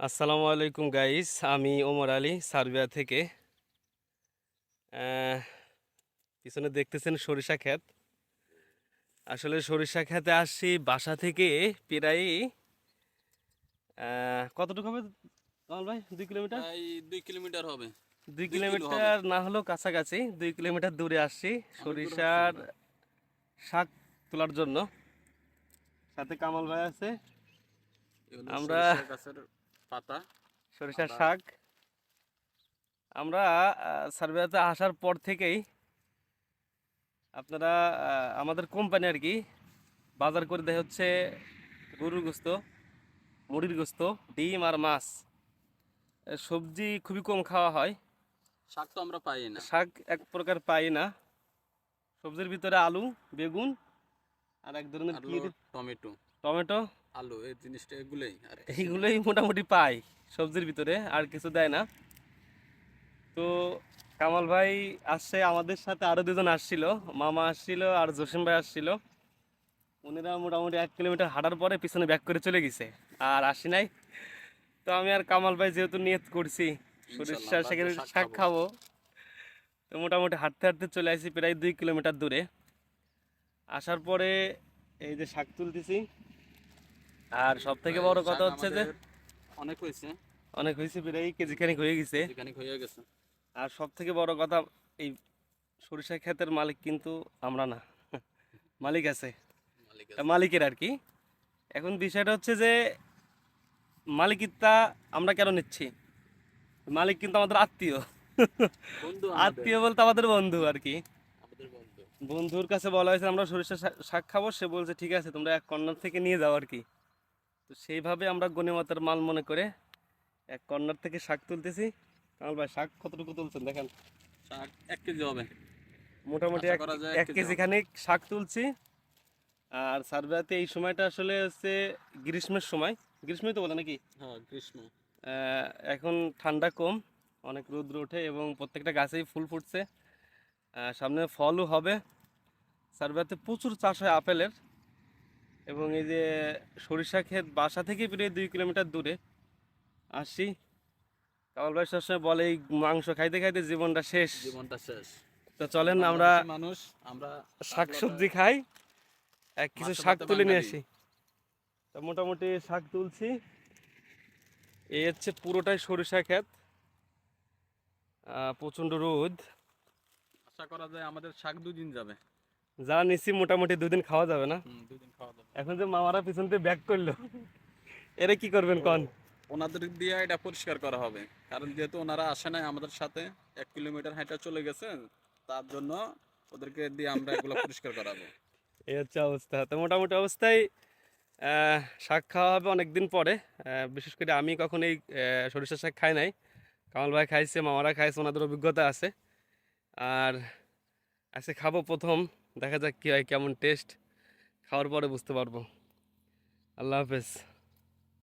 আসসালামু আলাইকুম গাইস আমি ওমর আলী সার্বিয়া থেকে। পিছনে দেখতেছেন সরিষা ক্ষেত। আসলে সরিষা ক্ষেতে আসছি বাসা থেকে প্রায় কতটুকু হবে কামাল ভাই? দুই কিলোমিটার? দুই কিলোমিটার হবে। দুই কিলোমিটার না হলেও কাছাকাছি দুই কিলোমিটার দূরে আসছি সরিষার শাক তোলার জন্য। সাথে কামাল ভাই আছে। আমরা- পাতা সরিষার শাক। আমরা সার্ভেতে আসার পর থেকেই আপনারা আমাদের কোম্পানি আর কি বাজার করে দেয় হচ্ছে গরুর গোস্ত মুড়ির গোস্ত ডিম আর মাছ। সবজি খুবই কম খাওয়া হয়। শাক তো আমরা পাই না। শাক এক প্রকার পাই না। সবজির ভিতরে আলু বেগুন আর এক ধরনের টমেটো। টমেটো। আলু এই জিনিসটা এগুলোই আর এইগুলোই মোটামুটি পাই সবজির ভিতরে আর কিছু দেয় না। তো কামাল ভাই আসছে আমাদের সাথে আরও দুজন আসছিল মামা আসছিল আর জসিম ভাই আসছিল। উনিরা মোটামুটি এক কিলোমিটার হাঁটার পরে পিছনে ব্যাক করে চলে গেছে আর আসি নাই। তো আমি আর কামাল ভাই যেহেতু নিয়ত করছি সরিষা শাকের শাক। খাব। তো মোটামুটি হাঁটতে হাঁটতে চলে আসি প্রায় দুই কিলোমিটার দূরে। আসার পরে এই যে শাক তুলতেছি আর সব থেকে বড় কথা হচ্ছে যে অনেক হয়েছে। অনেক হয়েছে প্রায় কেজি খানিক হয়ে গেছে। হয়ে গেছে। আর সব থেকে বড় কথা এই সরিষা ক্ষেতের মালিক কিন্তু আমরা না। মালিক আছে। মালিকের আর কি। এখন বিষয়টা হচ্ছে যে মালিকিত্তা আমরা কেন নিচ্ছি? মালিক কিন্তু আমাদের আত্মীয়। বন্ধু আত্মীয় বলতে আমাদের বন্ধু আর কি। বন্ধুর কাছে বলা হয়েছে আমরা সরিষা শাক খাব। সে বলছে ঠিক আছে তোমরা এক কর্নার থেকে নিয়ে যাও আর কি। তো সেইভাবে আমরা গণিমতের মাল মনে করে এক কর্নার থেকে শাক তুলতেছি। কামাল ভাই শাক কতটুকু তুলছেন দেখেন? শাক এক কেজি হবে। মোটামুটি এক কেজি খানিক শাক তুলছি। আর সার্ভেতে এই সময়টা আসলে হচ্ছে গ্রীষ্মের সময়। গ্রীষ্মই তো বলে নাকি? হ্যাঁ গ্রীষ্ম। এখন ঠান্ডা কম অনেক রৌদ্র ওঠে এবং প্রত্যেকটা গাছেই ফুল ফুটছে। সামনে ফলও হবে। সার্ভেতে প্রচুর চাষ হয় আপেলের। এবং এই যে সরিষা ক্ষেত বাসা থেকে প্রায় দুই কিলোমিটার দূরে। আসি। কামাল ভাই সবসময় বলে এই মাংস খাইতে খাইতে জীবনটা শেষ। জীবনটা শেষ। তো চলেন আমরা মানুষ আমরা শাক সবজি খাই। এক কিছু শাক তুলে নিয়ে আসি। তা মোটামুটি শাক তুলছি। এই হচ্ছে পুরোটাই সরিষা ক্ষেত। প্রচণ্ড রোদ। আশা করা যায় আমাদের শাক দুদিন যাবে। যা নিচ্ছি মোটামুটি দুদিন খাওয়া যাবে না? এখন যে মামারা পিছন থেকে ব্যাক করল এরা কি করবেন কন? ওনাদের দিয়ে এটা পরিষ্কার করা হবে। কারণ যেহেতু ওনারা আসে নাই আমাদের সাথে এক কিলোমিটার হাইটা চলে গেছে তার জন্য ওদেরকে দিয়ে আমরা এগুলো পরিষ্কার করাবো। এই হচ্ছে অবস্থা। তো মোটামুটি অবস্থায় শাক খাওয়া হবে অনেকদিন পরে। বিশেষ করে আমি কখন এই সরিষা শাক খাই নাই। কামাল ভাই খাইছে মামারা খাইছে ওনাদের অভিজ্ঞতা আছে। আর আজকে খাব প্রথম দেখা যাক কী হয় কেমন টেস্ট খাওয়ার পরে বুঝতে পারব। আল্লাহ হাফেজ।